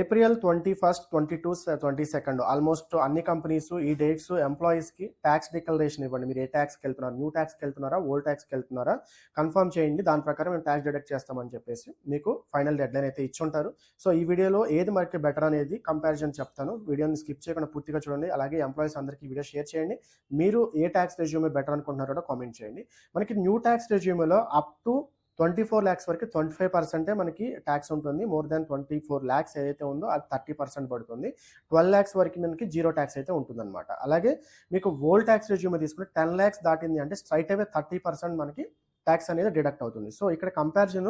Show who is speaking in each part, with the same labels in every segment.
Speaker 1: April twenty first twenty two twenty second almost అన్ని companies ఈ dates ఎంప్లాయీస్కి tax declaration ఇవ్వండి. మీరు ఏ ట్యాక్స్కి వెళ్తున్నారు? న్యూ ట్యాక్స్కి వెళ్తున్నారా? ఓల్డ్ ట్యాక్స్కి వెళ్తున్నారా? కన్ఫర్మ్ చేయండి. దాని ప్రకారం మేము ట్యాక్స్ డిడక్ట్ చేస్తామని చెప్పేసి మీకు ఫైనల్ డెడ్ లైన్ అయితే ఇచ్చుంటారు. సో ఈ వీడియోలో ఏది మనకి బెటర్ అనేది కంపారిజన్ చెప్తాను. వీడియోని స్కిప్ చేయకుండా పూర్తిగా చూడండి. అలాగే ఎంప్లాయీస్ అందరికీ వీడియో షేర్ చేయండి. మీరు ఏ ట్యాక్స్ రెజ్యూమే బెటర్ అనుకుంటున్నారో కామెంట్ చేయండి. మనకి new tax రెజ్యూమేలో up to twenty four lakhs వరకు ట్వంటీ ఫైవ్ పర్సెంటే మనకి ట్యాక్స్ ఉంటుంది. More than twenty four lakhs ఏదైతే ఉందో అది థర్టీ పర్సెంట్ పడుతుంది. ట్వెల్వ్ ల్యాక్స్ వరకు మనకి జీరో ట్యాక్స్ అయితే ఉంటుందన్నమాట. అలాగే మీకు ఓల్డ్ ట్యాక్స్ రెజ్యూమ్ తీసుకుంటే టెన్ ల్యాక్స్ దాటింది అంటే స్ట్రైట్ అవే థర్టీ పర్సెంట్ మనకి ట్యాక్స్ అనేది డిడక్ట్ అవుతుంది. సో ఇక్కడ కంపారిజన్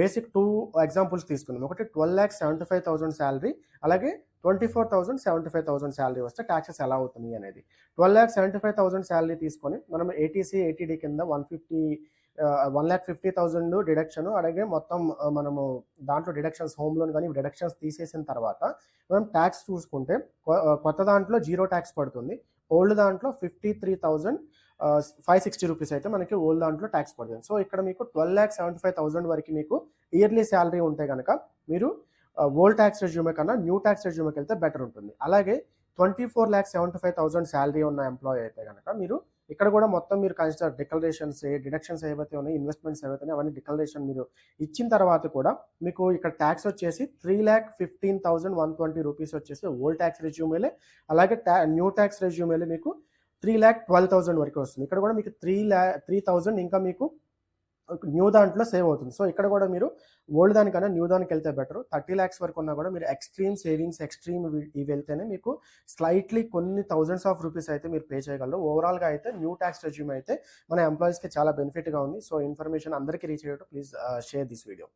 Speaker 1: బేసిక్ టూ ఎగ్జాంపుల్స్ తీసుకుందాం. ఒకటి twelve lakhs seventy five thousand salary అలాగే twenty four thousand seventy five thousand salary వస్తే ట్యాక్సెస్ ఎలా అవుతుంది అనేది. Twelve lakhs seventy five thousand salary తీసుకొని మనం ఏటీసీ ఏటీడీ కింద one fifty one lakh fifty thousand deduction అలాగే మొత్తం మనము దాంట్లో డిడక్షన్స్ హోమ్ లోన్ కానీ డిడక్షన్స్ తీసేసిన తర్వాత మనం ట్యాక్స్ చూసుకుంటే కొ- కొత్త దాంట్లో జీరో ట్యాక్స్ పడుతుంది. ఓల్డ్ దాంట్లో fifty three thousand five sixty rupees అయితే మనకి ఓల్డ్ దాంట్లో ట్యాక్స్ పడుతుంది. సో ఇక్కడ మీకు twelve lakh seventy five thousand వరకు మీకు ఇయర్లీ శాలరీ ఉంటే కనుక మీరు ఓల్డ్ ట్యాక్స్ రెజ్యూమే కన్నా న్యూ ట్యాక్స్ రెజ్యూమేకి వెళ్తే బెటర్ ఉంటుంది. అలాగే twenty four lakh seventy five thousand salary ఉన్న ఎంప్లాయీ అయితే కనుక మీరు ఇక్కడ కూడా మొత్తం మీరు కన్సిడర్ డిక్లరేషన్స్ ఏ డిడక్షన్స్ ఏవైతే ఉన్నాయో ఇన్వెస్ట్మెంట్స్ ఏవైతే ఉన్నాయో అవన్నీ డిక్లరేషన్ మీరు ఇచ్చిన తర్వాత కూడా మీకు ఇక్కడ ట్యాక్స్ వచ్చేసి three lakh fifteen thousand one twenty rupees వచ్చేసి ఓల్డ్ ట్యాక్స్ రెజ్యూమేలే అలాగే ట్యా న్యూ ట్యాక్స్ రెజ్యూమేలే మీకు త్రీ ల్యాక్ ట్వెల్వ్ థౌసండ్ వరకు వస్తుంది. ఇక్కడ కూడా మీకు త్రీ ల్యా త్రీ థౌసండ్ ఇంకా మీకు న్యూ దాంట్లో సేవ్ అవుతుంది. సో ఇక్కడ కూడా మీరు ఓల్డ్ దానికన్నా న్యూ దానికి వెళ్తే బెటర్. థర్టీ ల్యాక్స్ వరకు ఉన్నా కూడా మీరు ఎక్స్ట్రీమ్ సేవింగ్స్ ఎక్స్ట్రీమ్ ఇవి వెళ్తేనే మీకు స్లైట్లీ కొన్ని థౌజండ్స్ ఆఫ్ రూపీస్ అయితే మీరు పే చేయగలరు. ఓవరాల్గా అయితే న్యూ ట్యాక్స్ రెజ్యూమ్ అయితే మన ఎంప్లాయీస్కి చాలా బెనిఫిట్గా ఉంది. సో ఇన్ఫర్మేషన్ అందరికీ రీచ్ అయ్యేట్టు ప్లీజ్ షేర్ దిస్ వీడియో.